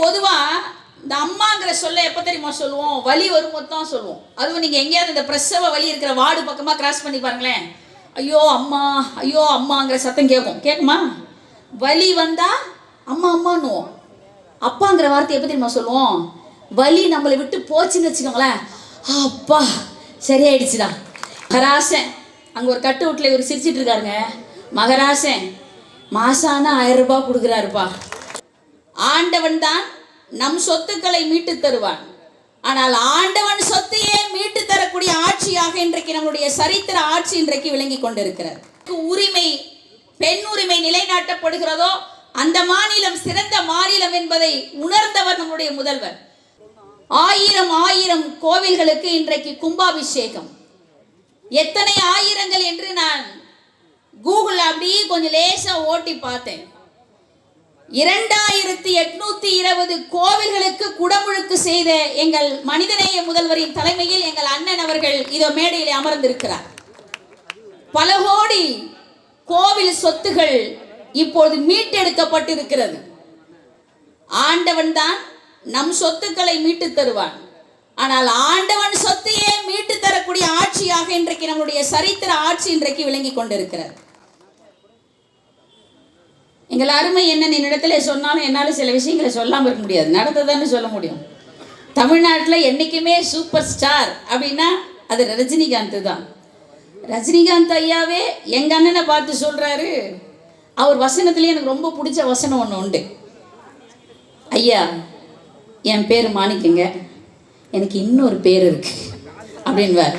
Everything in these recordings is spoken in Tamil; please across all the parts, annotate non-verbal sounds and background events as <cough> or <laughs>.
பொதுவாக இந்த அம்மாங்கிற சொல்ல எப்போ தெரியுமா சொல்லுவோம்? வலி வரும்போது தான் சொல்லுவோம். அதுவும் நீங்கள் எங்கேயாவது இந்த பிரசவ வலி இருக்கிற வார்டு பக்கமாக கிராஸ் பண்ணி பாருங்களேன். ஐயோ அம்மா ஐயோ அம்மாங்கிற சத்தம் கேட்கும். கேட்குமா? வலி வந்தால் அம்மா அம்மான்னுவோம். அப்பாங்கிற வார்த்தை எப்போ தெரியுமா சொல்லுவோம்? வலி நம்மளை விட்டு போச்சுன்னு வச்சுக்கோங்களேன். அப்பா சரியாயிடுச்சுடா. மகராசன் அங்கே ஒரு கட்டு வீட்டில் இவர் சிரிச்சிட்டு இருக்காருங்க. மகராசன் மாசான ஆயிரம் ரூபாய் கொடுக்குறாருப்பா. ஆண்டவன் தான் நம் சொத்துக்களை மீட்டு தருவான். ஆனால் ஆண்டவன் சொத்தையே மீட்டு தரக்கூடிய ஆட்சியாக இன்றைக்கு நம்முடைய சரித்திர ஆட்சி இன்றைக்கு விளங்கி கொண்டிருக்கிறது. உரிமை பெண் உரிமை நிலைநாட்டப்படுகிறதோ அந்த மாநிலம் சிறந்த மாநிலம் என்பதை உணர்ந்தவர் நம்முடைய முதல்வர். ஆயிரம் ஆயிரம் கோவில்களுக்கு இன்றைக்கு கும்பாபிஷேகம். எத்தனை ஆயிரங்கள் என்று நான் கூகுள் அப்படியே கொஞ்சம் லேசாக ஓட்டி பார்த்தேன். இரண்டாயிரத்தி எட்நூத்தி இருபது கோவில்களுக்கு குடமுழுக்கு செய்த எங்கள் மனிதநேய முதல்வரின் தலைமையில் எங்கள் அண்ணன் அவர்கள் இதோ மேடையில் அமர்ந்திருக்கிறார். பல கோடி கோவில் சொத்துகள் இப்போது மீட்டெடுக்கப்பட்டிருக்கிறது. ஆண்டவன் தான் நம் சொத்துக்களை மீட்டு தருவான். ஆனால் ஆண்டவன் சொத்தையே மீட்டு தரக்கூடிய ஆட்சியாக இன்றைக்கு நம்முடைய சரித்திர ஆட்சி இன்றைக்கு விளங்கி கொண்டிருக்கிறது. எங்கள் அருமை என்ன என்னிடத்துல சொன்னாலும் என்னால் சில விஷயங்களை சொல்லாமல் இருக்க முடியாது. நடந்ததான்னு சொல்ல முடியும். தமிழ்நாட்டில் என்றைக்குமே சூப்பர் ஸ்டார் அப்படின்னா அது ரஜினிகாந்த் தான். ரஜினிகாந்த் ஐயாவே எங்கள் அண்ணனை பார்த்து சொல்கிறாரு அவர் வசனத்துலேயே எனக்கு ரொம்ப பிடிச்ச வசனம் ஒன்று உண்டு. ஐயா என் பேர் மாணிக்கங்க. எனக்கு இன்னொரு பேர் இருக்கு. அப்படின்வார்.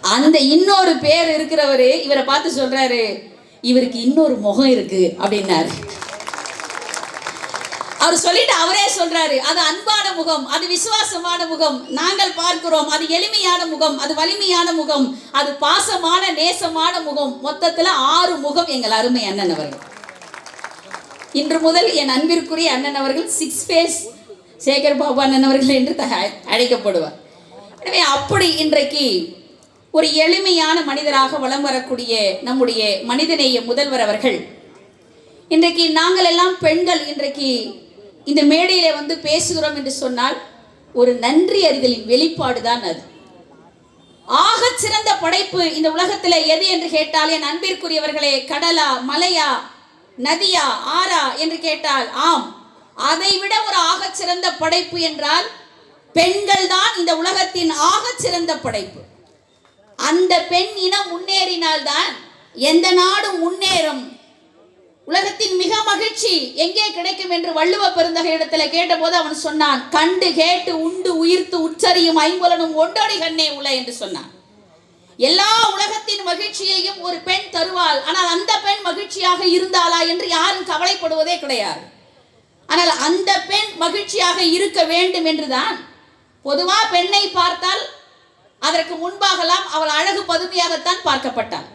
அந்த இன்னொரு பேர் இருக்கிறவர் இவரை பார்த்து சொல்கிறாரு இவருக்கு இன்னொரு முகம் இருக்கு அப்படின்னாரு. அவர் சொல்லிட்டு அவரே சொல்றாரு அது அன்பான முகம் அது விசுவாசமான முகம் நாங்கள் பார்க்கிறோம் அது எளிமையான முகம் அது வலிமையான முகம் அது பாசமான நேசமான முகம் மொத்தத்துல ஆறு முகம் எங்கள் அருமை அண்ணன் அவர்கள். இன்று முதல் என் அன்பிற்குரிய அண்ணன் அவர்கள் சிக்ஸ் பேஸ் சேகர் பாபு அண்ணன் அவர்கள் என்று த- அழைக்கப்படுவார். எனவே அப்படி இன்றைக்கு ஒரு எளிமையான மனிதராக வலம் வரக்கூடிய நம்முடைய மனிதநேய முதல்வர் அவர்கள். இன்றைக்கு நாங்கள் எல்லாம் பெண்கள் இன்றைக்கு இந்த மேடையில வந்து பேசுகிறோம் என்று சொன்னால் ஒரு நன்றி அறிதலின் வெளிப்பாடு தான் அது. ஆகச் சிறந்த படைப்பு இந்த உலகத்தில் எது என்று கேட்டால் என் அன்பிற்குரியவர்களே கடலா மலையா நதியா ஆறா என்று கேட்டால் ஆம். அதைவிட ஒரு ஆகச் சிறந்த படைப்பு என்றால் பெண்கள் தான் இந்த உலகத்தின் ஆகச் சிறந்த படைப்பு. அந்த பெண் இனம் முன்னேறினால்தான் எந்த நாடும் முன்னேறும். உலகத்தின் மிக மகிழ்ச்சி எங்கே கிடைக்கும் என்று வள்ளுவ பெருந்தகை இடத்துல கேட்டபோது அவன் சொன்னான் கண்டு கேட்டு உண்டு உயிர்த்து உச்சரியும் ஐம்பலனும் ஒன்றொடி கண்ணே உல என்று சொன்னான். எல்லா உலகத்தின் மகிழ்ச்சியையும் ஒரு பெண் தருவாள். ஆனால் அந்த பெண் மகிழ்ச்சியாக இருந்தாளா என்று யாரும் கவலைப்படுவதே கிடையாது. ஆனால் அந்த பெண் மகிழ்ச்சியாக இருக்க வேண்டும் என்றுதான் பொதுவா பெண்ணை பார்த்தால் அதற்கு முன்பாகலாம் அவள் அழகு பதுமையாகத்தான் பார்க்கப்பட்டாள்.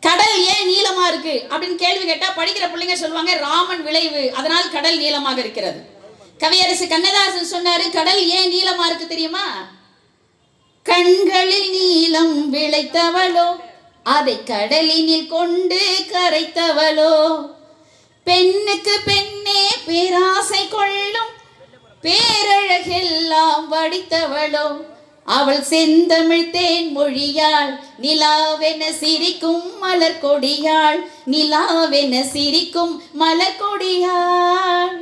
கடல் ஏன் நீளமா இருக்கு? அப்படின்னு கேள்வி கேட்டா படிக்கிற பிள்ளைங்க சொல்லுவாங்க ராமன் விளைவு அதனால் கடல் நீளமாக இருக்கிறது. கவியரசு கண்ணதாசன் சொன்னாரு கடல் ஏன் நீளமா இருக்கு தெரியுமா? கண்களில் நீளம் விளைத்தவளோ அதை கடலினில் கொண்டு கரைத்தவளோ. பெண்ணுக்கு பெண்ணே பேராசை கொள்ளும் பேரழகெல்லாம் வடித்தவளோ. அவள் செந்தமிழ் தேன் மொழியாள் நிலாவென சிரிக்கும் மலர் கொடியாள் நிலாவென சிரிக்கும் மலர் கொடியாள்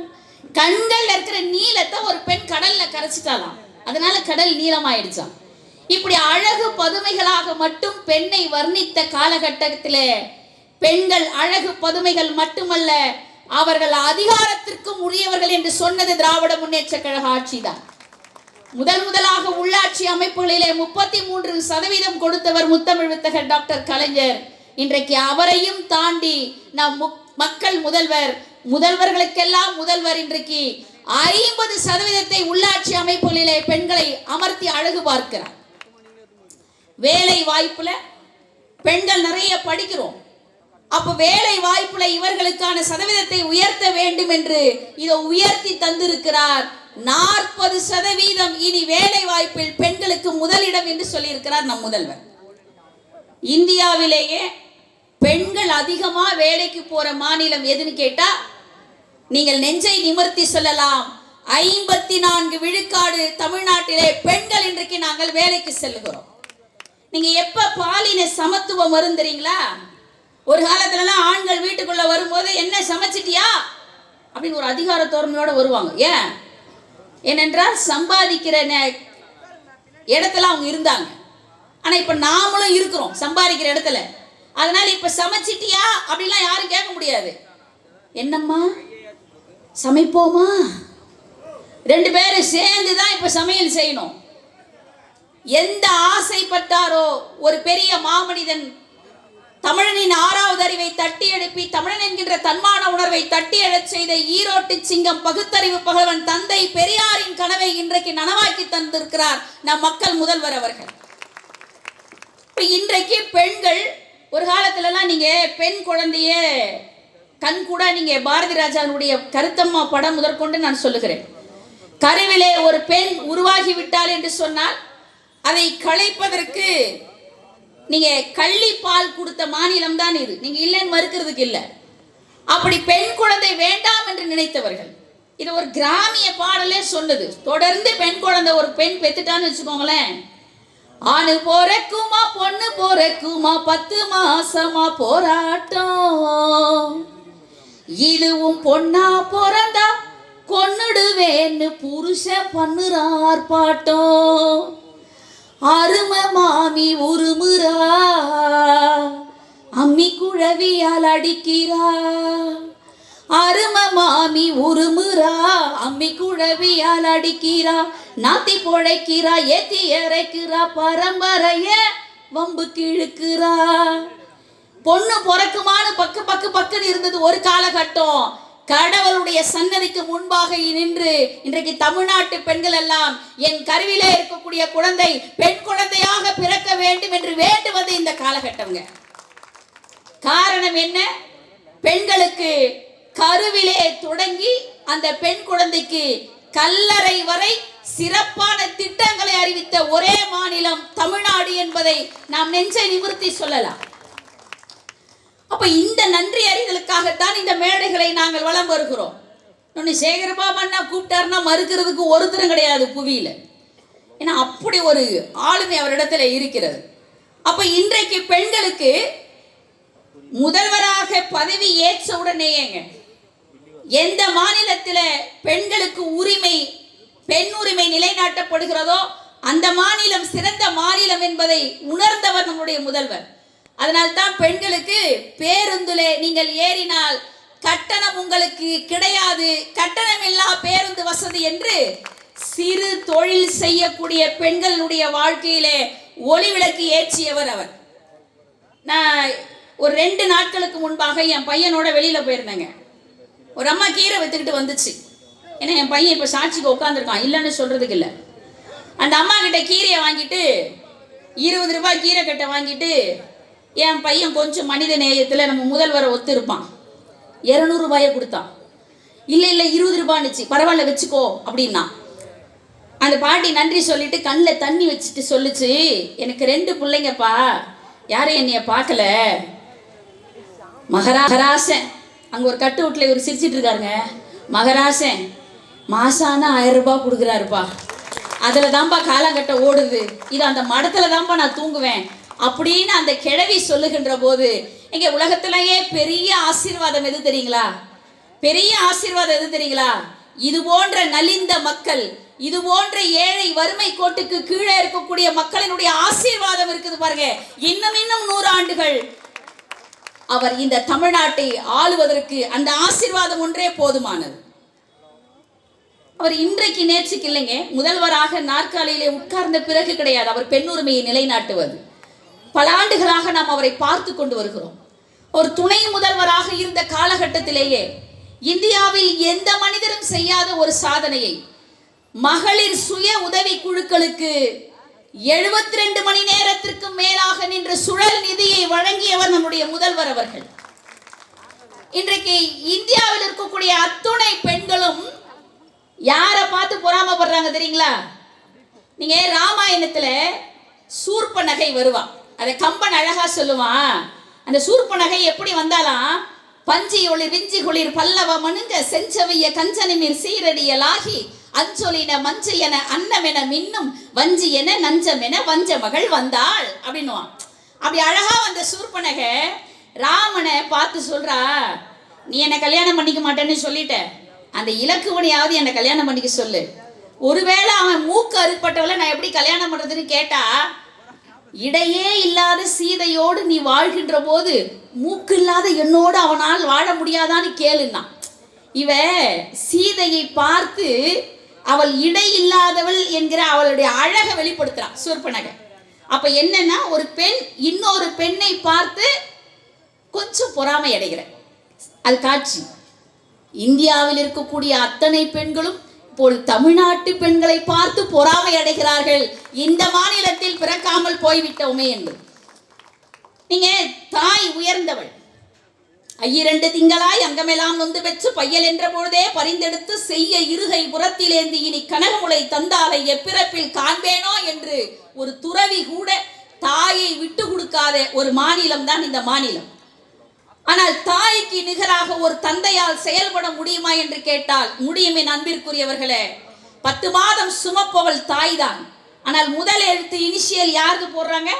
கண்கள் இருக்கிற நீளத்தை ஒரு பெண் கடல்ல கரைச்சிட்டாலாம் அதனால கடல் நீளமாயிடுச்சான் இப்படி அழகு பதுமைகளாக மட்டும் பெண்ணை வர்ணித்த காலகட்டத்தில் பெண்கள் அழகு பதுமைகள் மட்டுமல்ல அவர்கள் அதிகாரத்திற்கும் உரியவர்கள் என்று சொன்னது திராவிட முன்னேற்ற கழக ஆட்சிதான். முதல் முதலாக உள்ளாட்சி அமைப்புகளிலே முப்பத்தி மூன்று சதவீதம் கொடுத்தவர் முத்தமிழ் வித்தகர் டாக்டர் கலைஞர். இன்றைக்கு அவரையும் தாண்டி நம் மக்கள் முதல்வர் முதல்வர்களுக்கெல்லாம் முதல்வர் இன்றைக்கு ஐம்பது சதவீதத்தை உள்ளாட்சி அமைப்புகளிலே பெண்களை அமர்த்தி அழகு பார்க்கிறார். வேலை வாய்ப்புல பெண்கள் நிறைய படிக்கிறோம். அப்ப வேலை வாய்ப்புல இவர்களுக்கான சதவீதத்தை உயர்த்த வேண்டும் என்று இதை உயர்த்தி தந்திருக்கிறார் நாற்பது சதவீதம் இனி வேலை வாய்ப்பில் பெண்களுக்கு முதலிடம் என்று சொல்லியிருக்கிறார் நம் முதல்வர். இந்தியாவிலேயே பெண்கள் அதிகமாக வேலைக்கு போற மாநிலம் எதுன்னு கேட்டா நீங்கள் நெஞ்சை நிமிர்த்தி சொல்லலாம். ஐம்பத்தி நான்கு விழுக்காடு தமிழ்நாட்டிலே பெண்கள் இன்றைக்கு நாங்கள் வேலைக்கு செல்கிறோம் நீங்க எப்ப பாலின சமத்துவம் வரும் தெரியுங்களா? ஒரு காலத்துலலாம் ஆண்கள் வீட்டுக்குள்ள வரும்போது என்ன சமைச்சிட்டியா? அப்படின்னு ஒரு அதிகார தோரணையோட வருவாங்க. ஏன்? ஏனென்றால் சம்பாதிக்கிற நே- இடத்துல அவங்க இருந்தாங்க. ஆனால் இப்போ நாமளும் இருக்கிறோம் சம்பாதிக்கிற இடத்துல. அதனால இப்போ சமைச்சிட்டியா அப்படிலாம் யாரும் கேட்க முடியாது. என்னம்மா? சமைப்போமா? ரெண்டு பேரும் சேர்ந்து தான் இப்போ சமையல் செய்யணும். எந்த ஆசைப்பட்டாரோ ஒரு பெரிய மாமனிதன் தமிழனின் ஆறாவது அறிவை தட்டி எழுப்பி தமிழன் என்கின்ற தன்மான உணர்வை தட்டி எழச் செய்த ஈரோட்டு சிங்கம் பகுத்தறிவு பகவன் தந்தை பெரியாரின் கனவை இன்றைக்கு நனவாக்கி தந்திருக்கிறார் நம் மக்கள் முதல்வர் அவர்கள். இப்ப இன்றைக்கு பெண்கள் ஒரு காலத்துலலாம் நீங்க பெண் குழந்தைய கண் கூட நீங்க பாரதி ராஜாவுடைய கருத்தம்மா படம் முதற்கொண்டு நான் சொல்லுகிறேன். கருவிலே ஒரு பெண் உருவாகி விட்டாள் என்று சொன்னால் அதை களைப்பதற்கு நீங்க கள்ளி பால் கொடுத்த மாநிலம் தான் இது. நீங்க இல்லைன்னு மறுக்கிறதுக்கு இல்லை. அப்படி பெண் குழந்தை வேண்டாம் என்று நினைத்தவர்கள். இது ஒரு கிராமிய பாடலே சொல்லுது. தொடர்ந்து பெண் குழந்தை ஒரு பெண் பெத்துட்டான்னு வச்சுக்கோங்களேன். ஆணு போறக்குமா பொண்ணு போறக்குமா பத்து மாசமா போராட்டம். இதுவும் பொண்ணா பிறந்தா கொன்னுடுவேன்னு புருஷன் பண்ணுறார் பாட்டம். அரும மாமி உருமுறா. அம்மி குழவியால் அடிக்கிறா. அரும மாமி உருமுறா. அம்மி குழவியால் அடிக்கிறா. நாத்தி பொழைக்கிறா ஏத்தி இறைக்கிறா பரம்பரைய வம்பு கிழக்குறா. பொண்ணு பிறக்குமான்னு பக்கு பக்கு பக்குன்னு இருந்தது ஒரு காலகட்டம். கடவுளுடைய சன்னதிக்கு முன்பாக நின்று இன்றைக்கு தமிழ்நாட்டு பெண்கள் எல்லாம் என் கருவிலே இருக்கக்கூடிய குழந்தை பெண் குழந்தையாக பிறக்க வேண்டும் என்று வேண்டுவது இந்த காலகட்டம்ங்க. காரணம் என்ன? பெண்களுக்கு கருவிலே தொடங்கி அந்த பெண் குழந்தைக்கு கல்லறை வரை சிறப்பான திட்டங்களை அறிவித்த ஒரே மாநிலம் தமிழ்நாடு என்பதை நாம் நெஞ்சை நிவர்த்தி சொல்லலாம். அப்ப இந்த நன்றி அறிதலுக்காகத்தான் இந்த மேடைகளை நாங்கள் வளம் வருகிறோம். இன்னொன்று சேகரபாபு அண்ணா கூப்பிட்டாருன்னா மறுக்கிறதுக்கு ஒருத்தரும் கிடையாது புவியில. ஏன்னா அப்படி ஒரு ஆளுமை அவரிடத்துல இருக்கிறது. அப்ப இன்றைக்கு பெண்களுக்கு முதல்வராக பதவி ஏற்ற உடனேயேங்க எந்த மாநிலத்தில் பெண்களுக்கு உரிமை பெண் உரிமை நிலைநாட்டப்படுகிறதோ அந்த மாநிலம் சிறந்த மாநிலம் என்பதை உணர்ந்தவர் நம்முடைய முதல்வர். அதனால்தான் பெண்களுக்கு பேருந்துலே நீங்கள் ஏறினால் கட்டணம் உங்களுக்கு கிடையாது. கட்டணமில்லா பேருந்து வசதி என்று சிறு தொழில் செய்யக்கூடிய பெண்களுடைய வாழ்க்கையிலே ஒளிவிளக்கு ஏற்றியவர் அவர். நான் ஒரு ரெண்டு நாட்களுக்கு முன்பாக என் பையனோட வெளியில போயிருந்தேங்க. ஒரு அம்மா கீரை வித்துக்கிட்டு வந்துச்சு. ஏன்னா என் பையன் இப்போ சாட்சிக்கு உட்காந்துருக்கான் இல்லைன்னு சொல்றதுக்கு இல்லை. அந்த அம்மா கிட்ட கீரையை வாங்கிட்டு இருபது ரூபாய் கீரை கட்டை வாங்கிட்டு என் பையன் கொஞ்சம் மனித நேயத்தில் நம்ம முதல்வரை ஒத்து இருப்பான் இரநூறுபாயை கொடுத்தான். இல்லை இல்லை இருபது ரூபான்னுச்சு. பரவாயில்ல வச்சுக்கோ அப்படின்னா. அந்த பாட்டி நன்றி சொல்லிட்டு கண்ணில் தண்ணி வச்சுட்டு சொல்லுச்சு எனக்கு ரெண்டு பிள்ளைங்கப்பா. யாரும் என்னைய பார்க்கல. மகரா மகராசன். அங்கே ஒரு கட்டு வீட்டில் இவர் சிரிச்சிட்டு இருக்காருங்க. மகராசன் மாசான ஆயிரம் ரூபாய் கொடுக்குறாருப்பா. அதில் தான்ப்பா காலங்கட்ட ஓடுது. இது அந்த மடத்தில் தான்ப்பா நான் தூங்குவேன். அப்படின்னு அந்த கிழவி சொல்லுகின்ற போது இங்கே உலகத்திலேயே பெரிய ஆசீர்வாதம் எது தெரியுங்களா? பெரிய ஆசீர்வாதம் எது தெரியுங்களா? இது போன்ற நலிந்த மக்கள் இது போன்ற ஏழை வறுமை கோட்டுக்கு கீழே இருக்கக்கூடிய மக்களினுடைய ஆசீர்வாதம் இருக்குது பாருங்க. இன்னும் இன்னும் நூறு ஆண்டுகள் அவர் இந்த தமிழ்நாட்டை ஆளுவதற்கு அந்த ஆசீர்வாதம் ஒன்றே போதுமானது. அவர் இன்றைக்கு நேற்றுக்கு இல்லைங்க முதல்வராக நாற்காலியிலே உட்கார்ந்த பிறகு கிடையாது. அவர் பெண்ணுரிமையை நிலைநாட்டுவது. பல ஆண்டுகளாக நாம் அவரை பார்த்து கொண்டு வருகிறோம். ஒரு துணை முதல்வராக இருந்த காலகட்டத்திலேயே இந்தியாவில் எந்த மனிதரும் செய்யாத ஒரு சாதனையை மகளிர் சுய உதவி குழுக்களுக்கு 72 ரெண்டு மணி நேரத்திற்கு மேலாக நின்ற சுழல் நிதியை வழங்கியவர் நம்முடைய முதல்வர் அவர்கள். இன்றைக்கு இந்தியாவில் இருக்கக்கூடிய அத்துணை பெண்களும் யாரை பார்த்து பொறாமப்படுறாங்க தெரியுங்களா? நீங்க ராமாயணத்துல சூர்ப நகை வருவா. அதை கம்பன் அழகா சொல்லுவான். அந்த சூர்பனகை நகை எப்படி வந்தாலாம்? பஞ்சி ஒளி விஞ்சி குளிர் பல்லவ மனுங்க செஞ்சவைய கஞ்சனிமிர் சீரடியலாகி அஞ்சொலின மஞ்சு என அன்னமென மின்னும் வஞ்சி என நஞ்சம் என வஞ்ச மகள் வந்தாள் அப்படின்னுவான். அப்படி அழகா வந்த சூர்பனக ராமனை பார்த்து சொல்றா நீ என்னை கல்யாணம் பண்ணிக்க மாட்டேன்னு சொல்லிட்ட. அந்த இலக்குவனையாவது என்னை கல்யாணம் பண்ணிக்க சொல்லு. ஒருவேளை அவன் மூக்கு அறுப்பட்டவளை நான் எப்படி கல்யாணம் பண்ணுறதுன்னு கேட்டா இடையே இல்லாத சீதையோடு நீ வாழ்கின்ற போது மூக்கு இல்லாத என்னோடு அவனால் வாழ முடியாதான்னு கேளுன்னா. இவ சீதையை பார்த்து அவள் இடை இல்லாதவள் என்கிற அவளுடைய அழகை வெளிப்படுத்துறான் சூர்பனக அப்ப என்னன்னா ஒரு பெண் இன்னொரு பெண்ணை பார்த்து கொஞ்சம் பொறாமை அடைகிற அது காட்சி. இந்தியாவில் இருக்கக்கூடிய அத்தனை பெண்களும் தமிழ்நாட்டு பெண்களை பார்த்து பொறாமை அடைகிறார்கள். இந்த மாநிலத்தில் பிறக்காமல் போய்விட்டோமே என்று. நீங்க தாய் உயர்ந்தவள். ஐயிரண்டு திங்களாய் அங்கமெல்லாம் நொந்து பெற்று பையல் என்ற பொழுதே பரிந்தெடுத்து செய்ய இருகை புறத்திலேந்து இனி கனகமுளை தந்தாலை எப்பிறப்பில் காண்பேனோ என்று ஒரு துறவி கூட தாயை விட்டு கொடுக்காத ஒரு மாநிலம் தான் இந்த மாநிலம். ஆனால் தாய் நிகராக ஒரு தந்தையால் செயல்பட முடியுமா என்று கேட்டால் முடியும் என் அன்பிற்குரியவர்களே பத்து மாதம் சுமப்பவள் தாய் தான் ஆனால் முதல் எழுத்து இனிஷியல் யாருக்கு போடுறாங்க?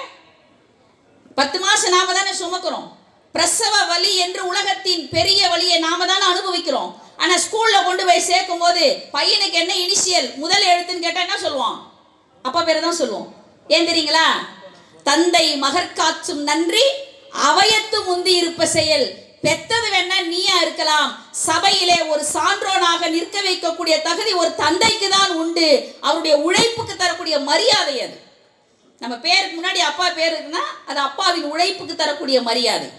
பத்து மாசம் நாம தானே சுமக்கிறோம். பிரசவ வலி என்று உலகத்தின் பெரிய வழியை நாம தானே அனுபவிக்கிறோம். ஆனா ஸ்கூல்ல கொண்டு போய் சேர்க்கும் போது பையனுக்கு என்ன இனிஷியல் முதல் எழுத்துன்னு கேட்டா என்ன சொல்லுவான்? அப்பா பேரை தான் சொல்லுவோம். ஏன் தெரியுங்களா? தந்தை மகற்காற்றும் நன்றி அவயத்து முந்தி இருப்ப செயல். பெத்தது வேணா நீயா இருக்கலாம். சபையிலே ஒரு சான்றோனாக நிற்க வைக்கக்கூடிய தகுதி ஒரு தந்தைக்கு தான் உண்டு. அவருடைய உழைப்புக்கு தரக்கூடிய மரியாதை அது. நம்ம பேருக்கு முன்னாடி அப்பா பேர் இருக்குன்னா அது அப்பாவின் உழைப்புக்கு தரக்கூடிய மரியாதை.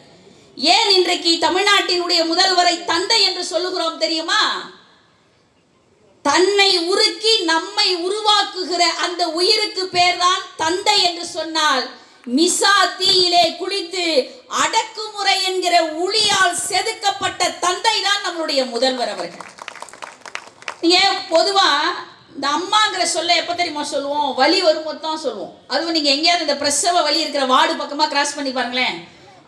ஏன் இன்றைக்கு தமிழ்நாட்டினுடைய முதல்வரை தந்தை என்று சொல்லுகிறோம் தெரியுமா? தன்னை உருக்கி நம்மை உருவாக்குகிற அந்த உயிருக்கு பேர்தான் தந்தை என்று சொன்னால் மிசா தீயிலே குளித்து அடக்குமுறை என்கிற உளியால் செதுக்கப்பட்ட தந்தை தான் நம்மளுடைய முதல்வர் அவர்கள். நீங்க பொதுவா இந்த அம்மாங்கிற சொல்ல எப்ப தெரியுமா சொல்லுவோம்? வலி வரும்போது தான் சொல்லுவோம். அதுவும் நீங்க எங்கேயாவது இந்த பிரசவ வலி இருக்கிற வார்டு பக்கமா கிராஸ் பண்ணி பாருங்களேன்.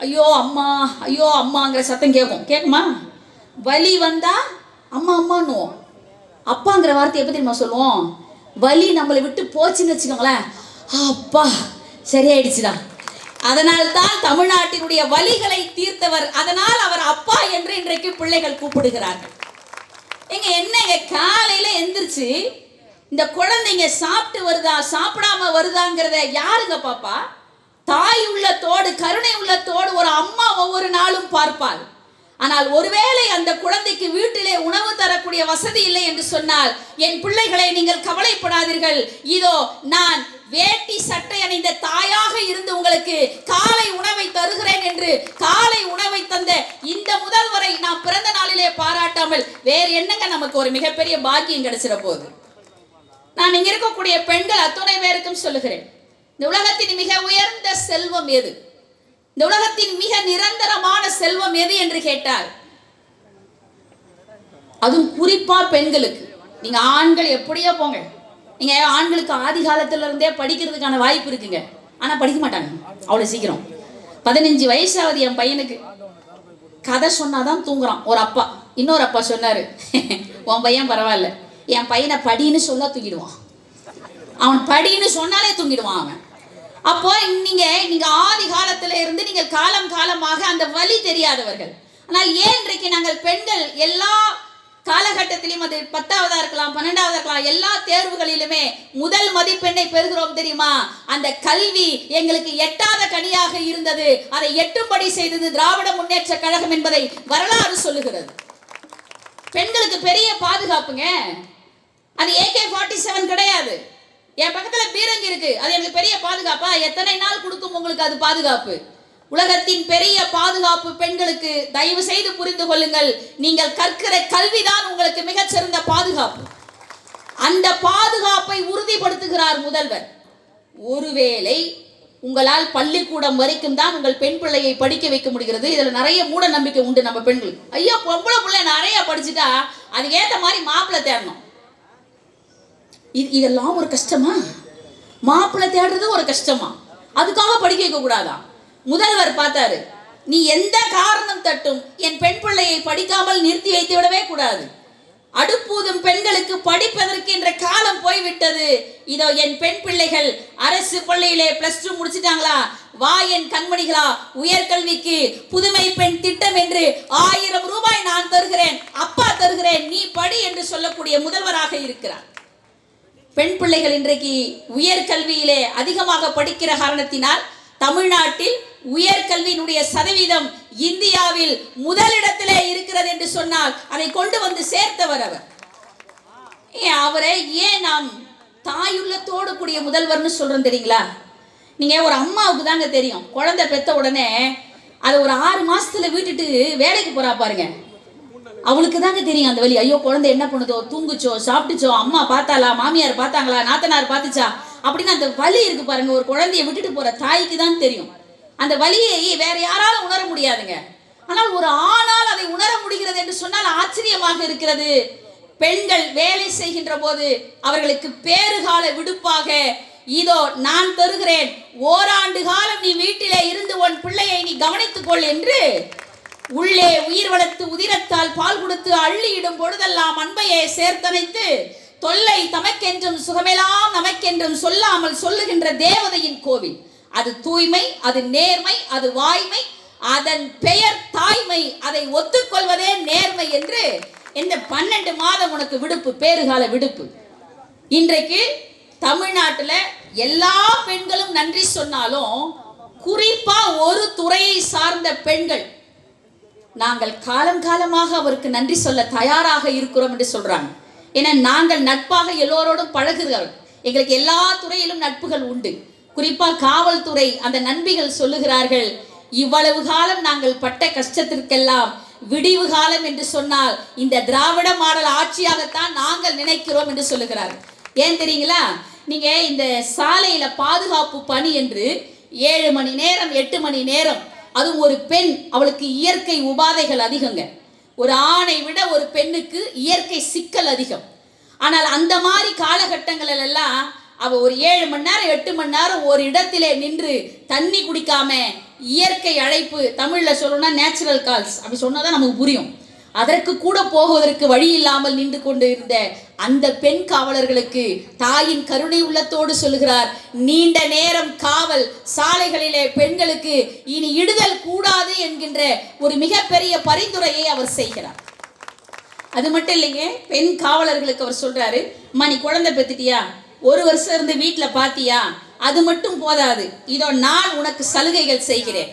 ஐயோ அம்மா ஐயோ அம்மாங்கிற சத்தம் கேட்கும். கேட்குமா? வலி வந்தா அம்மா அம்மான்னுவோம். அப்பாங்கிற வார்த்தை எப்போ தெரியுமா சொல்லுவோம்? வலி நம்மளை விட்டு போச்சுன்னு வச்சுக்கோங்களேன். அப்பா சரியாயிடுச்சுடா. அதனால் தான் தமிழ்நாட்டினுடைய வலிகளை தீர்த்தவர் அதனால் அவர் அப்பா என்று இன்றைக்கு பிள்ளைகள் கூப்பிடுகிறார்கள். எங்க என்னங்க காலையில எந்திரிச்சு இந்த குழந்தைங்க சாப்பிட்டு வருதா சாப்பிடாம வருதாங்கிறத யாருங்க பாப்பா? தாய் உள்ளத்தோடு கருணை உள்ளத்தோடு ஒரு அம்மா ஒவ்வொரு நாளும் பார்ப்பாள். ஆனால் ஒருவேளை அந்த குழந்தைக்கு வீட்டிலே உணவு தரக்கூடிய வசதி இல்லை என்று சொன்னால் என் பிள்ளைகளை நீங்கள் கவலைப்படாதீர்கள். இதோ நான் வேட்டி சட்டை அணிந்த தாயாக இருந்து உங்களுக்கு காலை உணவை தருகிறேன் என்று காலை உணவை தந்த இந்த முதல்வரை நாம் பிறந்த நாளிலே பாராட்டாமல் வேறு என்னங்க நமக்கு ஒரு மிகப்பெரிய பாக்கியம் கிடைச்சிட போகுது? நான் இங்க இருக்கக்கூடிய பெண்கள் அத்துணை பேருக்கும் சொல்லுகிறேன். இந்த உலகத்தின் மிக உயர்ந்த செல்வம் எது? இந்த உலகத்தின் மிக நிரந்தரமான செல்வம் எது என்று கேட்டால் அதுவும் குறிப்பா பெண்களுக்கு. நீங்க ஆண்கள் எப்படியோ போங்க. நீங்கள் ஆண்களுக்கு ஆதி காலத்துல இருந்தே படிக்கிறதுக்கான வாய்ப்பு இருக்குங்க. ஆனால் படிக்க மாட்டாங்க. அவ்வளோ சீக்கிரம். பதினஞ்சு வயசாவது என் பையனுக்கு கதை சொன்னாதான் தூங்குறான். ஒரு அப்பா. இன்னொரு அப்பா சொன்னார். <laughs> உன் பையன் பரவாயில்ல. என் பையனை படின்னு சொல்ல தூங்கிடுவான். அவன் படின்னு சொன்னாலே தூங்கிடுவான் அவன். அப்போ நீங்க நீங்க ஆதி காலத்துல இருந்து நீங்கள் காலம் காலமாக அந்த வழி தெரியாதவர்கள். ஆனால் ஏன் இன்றைக்கு நாங்கள் பெண்கள் எல்லா காலகட்டத்திலும் அது பத்தாவதா இருக்கலாம் பன்னெண்டாவதா இருக்கலாம் எல்லா தேர்வுகளிலுமே முதல் மதிப்பெண்ணை பெறுகிறோம் தெரியுமா? அந்த கல்வி எங்களுக்கு எட்டாத கனியாக இருந்தது. அதை எட்டும்படி செய்தது திராவிட முன்னேற்ற கழகம் என்பதை வரலாறு சொல்லுகிறது. பெண்களுக்கு பெரிய பாதுகாப்புங்க. அது ஏகே ஃபார்ட்டி செவன் கிடையாது. என் பக்கத்துல பீரங்கி இருக்கு. அது எனக்கு பெரிய பாதுகாப்பா? எத்தனை நாள் கொடுக்கும் உங்களுக்கு அது பாதுகாப்பு? உலகத்தின் பெரிய பாதுகாப்பு பெண்களுக்கு தயவு செய்து புரிந்து கொள்ளுங்கள். நீங்கள் கற்கிற கல்விதான் உங்களுக்கு மிகச்சிறந்த பாதுகாப்பு. அந்த பாதுகாப்பை உறுதிப்படுத்துகிறார் முதல்வர். ஒருவேளை உங்களால் பள்ளிக்கூடம் வரைக்கும் தான் உங்கள் பெண் பிள்ளையை படிக்க வைக்க முடிகிறது. இதில் நிறைய மூட நம்பிக்கை உண்டு நம்ம பெண்களுக்கு. ஐயோ பொம்பளை பிள்ளை நிறைய படிச்சுட்டா? அதுக்கேற்ற மாதிரி மாப்பிள்ளை தேடணும். இது இதெல்லாம் ஒரு கஷ்டமா? மாப்பிள்ளை தேடுறது ஒரு கஷ்டமா? அதுக்காக படிக்க வைக்க கூடாதான் முதல்வர் பார்த்தாரு நீ எந்த காரணம் தட்டும் என் பெண் பிள்ளையை படிக்காமல் நிறுத்தி வைத்து விடவே கூடாது. அடுப்பூதும் பெண்களுக்கு படிப்பதற்கு என்ற காலம் போய்விட்டது. இதோ என் பெண் பிள்ளைகள் அரசு பள்ளியிலே பிளஸ் டூ முடிச்சிட்டாங்களா? வா என் கண்மணிகளா உயர்கல்விக்கு புதுமை பெண் திட்டம் என்று ஆயிரம் ரூபாய் நான் தருகிறேன். அப்பா தருகிறேன். நீ படி என்று சொல்லக்கூடிய முதல்வராக இருக்கிறார். பெண் பிள்ளைகள் இன்றைக்கு உயர்கல்வியிலே அதிகமாக படிக்கிற காரணத்தினால் தமிழ்நாட்டில் உயர்கல்வியினுடைய சதவீதம் இந்தியாவில் முதலிடத்திலே இருக்கிறது என்று சொன்னால் அதை கொண்டு வந்து சேர்த்தவர் அவர். அவரை ஏன் நாம் தாயுள்ளத்தோடு கூடிய முதல்வர்னு சொல்றோம் தெரியுங்களா? நீங்க ஒரு அம்மாவுக்கு தாங்க தெரியும். குழந்தை பெத்த உடனே அதை ஒரு ஆறு மாசத்துல விட்டுட்டு வேலைக்கு போறா பாருங்க. அவளுக்கு தாங்க தெரியும் அந்த வழி ஐயோ குழந்தை என்ன பண்ணுதோ? தூங்குச்சோ? சாப்பிட்டுச்சோ? அம்மா பார்த்தாளா? மாமியார் பார்த்தாங்களா? நாத்தனார் பார்த்துச்சா? அப்படின்னு அந்த வலி இருக்கு பாருங்க. ஒரு குழந்தைய விட்டுட்டு போற தாய்க்கு தான் தெரியும். அந்த வலியை வேற யாராலும் உணர முடியாதுங்க. ஆனால் ஒரு ஆணால் அதை உணர முடிகிறது என்று சொன்னால் ஆச்சரியமாக இருக்கிறது. பெண்கள் வேலை செய்கின்ற போது அவர்களுக்கு பேறுகால விடுப்பாக இதோ நான் தருகிறேன். ஓராண்டு காலம் நீ வீட்டிலே இருந்து உன் பிள்ளையை நீ கவனித்துக் கொள் என்று உள்ளே உயிர் வளர்த்து உதிரத்தால் பால் கொடுத்து அள்ளியிடும் பொழுதெல்லாம் அன்பையை சேர்த்தனைத்து தொல்லை தமக்கென்றும் சுகமெல்லாம் நமக்கென்றும் சொல்லாமல் சொல்லுகின்ற தேவதையின் கோவில். அது தூய்மை அது நேர்மை அது வாய்மை அதன் பெயர் தாய்மை. அதை ஒத்துக்கொள்வதே நேர்மை என்று இந்த பன்னெண்டு மாதம் உனக்கு விடுப்பு பேறுகால விடுப்பு. இன்றைக்கு தமிழ்நாட்டில் எல்லா பெண்களும் நன்றி சொன்னாலும் குறிப்பா ஒரு துறையை சார்ந்த பெண்கள் நாங்கள் காலம் காலமாக அவருக்கு நன்றி சொல்ல தயாராக இருக்கிறோம் என்று சொல்றாங்க. ஏன்னா நாங்கள் நட்பாக எல்லோரோடும் பழகுகிறோம். எங்களுக்கு எல்லா துறையிலும் நட்புகள் உண்டு. குறிப்பாக காவல்துறை அந்த நண்பிகள் சொல்லுகிறார்கள் இவ்வளவு காலம் நாங்கள் பட்ட கஷ்டத்திற்கெல்லாம் விடிவு காலம் என்று சொன்னால் இந்த திராவிட மாடல் ஆட்சியாகத்தான் நாங்கள் நினைக்கிறோம் என்று சொல்லுகிறார்கள். ஏன் தெரியுங்களா? நீங்க இந்த சாலையில பாதுகாப்பு பணி என்று ஏழு மணி நேரம் எட்டு மணி நேரம் அதுவும் ஒரு பெண் அவளுக்கு இயற்கை உபாதைகள் அதிகங்க. ஒரு ஆணை விட ஒரு பெண்ணுக்கு இயற்கை சிக்கல் அதிகம். ஆனால் அந்த மாதிரி காலகட்டங்களில் எல்லாம் அவ ஒரு ஏழு மணி நேரம் எட்டு மணி நேரம் ஒரு இடத்திலே நின்று தண்ணி குடிக்காம இயற்கை அழைப்பு தமிழில் சொல்லணும்னா நேச்சுரல் கால்ஸ் அப்படி சொன்னால் தான் நமக்கு புரியும். அதற்கு கூட போவதற்கு வழி இல்லாமல் நின்று கொண்டு இருந்த அந்த பெண் காவலர்களுக்கு தாயின் கருணை உள்ளத்தோடு சொல்லுகிறார் நீண்ட நேரம் காவல் சாலைகளிலே பெண்களுக்கு இனி இடுதல் கூடாது என்கின்ற ஒரு மிகப்பெரிய பரிந்துரையை அவர் செய்கிறார். அது மட்டும் இல்லைங்க பெண் காவலர்களுக்கு அவர் சொல்றாரு அம்மா நீ குழந்தை பெத்துட்டியா? ஒரு வருஷம் இருந்து வீட்டில் பாத்தியா? அது மட்டும் போதாது. இதோ நான் உனக்கு சலுகைகள் செய்கிறேன்.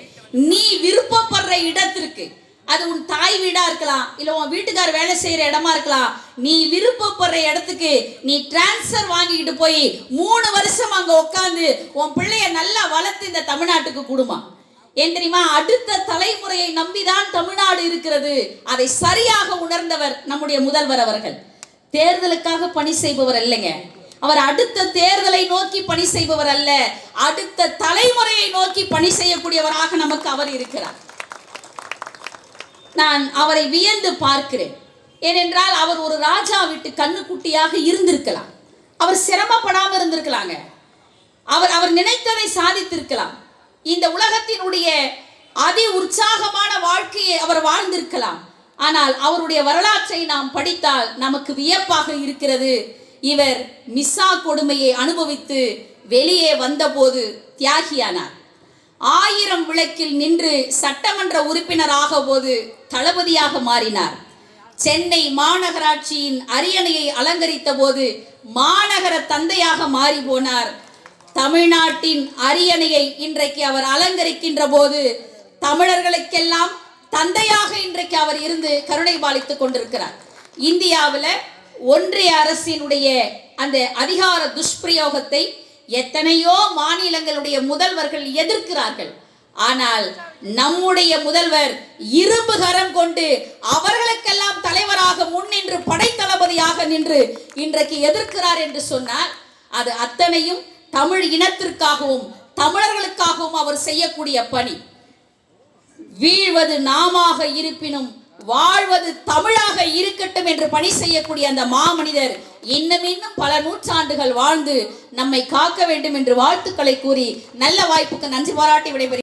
நீ விருப்பப்படுற இடத்திற்கு அது உன் தாய் வீடா இருக்கலாம் இல்ல உன் வீட்டுக்கார் வேலை செய்யற இடமா இருக்கலாம். நீ விருப்பப்படுற இடத்துக்கு நீ டிரான்ஸ்ஃபர் வாங்கிக்கிட்டு போய் மூணு வருஷம் அங்க உட்காந்து உன் பிள்ளைய நல்லா வளர்த்து இந்த தமிழ்நாட்டுக்கு கொடுமா. ஏன் தெரியுமா? அடுத்த தலைமுறையை நம்பிதான் தமிழ்நாடு இருக்கிறது. அதை சரியாக உணர்ந்தவர் நம்முடைய முதல்வர் அவர்கள். தேர்தலுக்காக பணி செய்பவர் இல்லைங்க அவர் அடுத்த தேர்தலை நோக்கி பணி செய்பவர் அல்ல. அடுத்த தலைமுறையை நோக்கி பணி செய்யக்கூடியவராக நமக்கு அவர் இருக்கிறார். நான் அவரை வியந்து பார்க்கிறேன். ஏனென்றால் அவர் ஒரு ராஜா வீட்டு கண்ணுக்குட்டியாக இருந்திருக்கலாம். அவர் சிரமப்படாமல் இருந்திருக்கலாங்க. அவர் அவர் நினைத்ததை சாதித்திருக்கலாம். இந்த உலகத்தினுடைய அதி உற்சாகமான வாழ்க்கையை அவர் வாழ்ந்திருக்கலாம். ஆனால் அவருடைய வரலாற்றை நாம் படித்தால் நமக்கு வியப்பாக இருக்கிறது. இவர் மிஸ்ஸா கொடுமையை அனுபவித்து வெளியே வந்தபோது தியாகியானார். ஆயிரம் விளக்கில் நின்று சட்டமன்ற உறுப்பினராக போது தளபதியாக மாறினார். சென்னை மாநகராட்சியின் அரியணையை அலங்கரித்த போது மாநகர தந்தையாக மாறி போனார் தமிழ்நாட்டின் அரியணையை இன்றைக்கு அவர் அலங்கரிக்கின்ற போது தமிழர்களுக்கெல்லாம் தந்தையாக இன்றைக்கு அவர் இருந்து கருணை பாலித்துக் கொண்டிருக்கிறார். இந்தியாவில் ஒன்றிய அரசினுடைய அந்த அதிகார துஷ்பிரயோகத்தை எத்தனையோ மாநிலங்களுடைய முதல்வர்கள் எதிர்க்கிறார்கள். ஆனால் நம்முடைய முதல்வர் இரும்பு கரம் கொண்டு அவர்களுக்கெல்லாம் தலைவராக முன்னின்று படைத்தளபதியாக நின்று இன்றைக்கு எதிர்க்கிறார் என்று சொன்னால் அது அத்தனையும் தமிழ் இனத்திற்காகவும் தமிழர்களுக்காகவும் அவர் செய்யக்கூடிய பணி. வீழ்வது நாமாக இருப்பினும் வாழ்வது தமிழாக இருக்கட்டும் என்று பணி செய்யக்கூடிய அந்த மாமனிதர் இன்னும் இன்னும் பல நூற்றாண்டுகள் வாழ்ந்து நம்மை காக்க வேண்டும் என்று வாழ்த்துக்களை கூறி நல்ல வாய்ப்புக்கு நன்றி பாராட்டி விடைபெறுகிறேன்.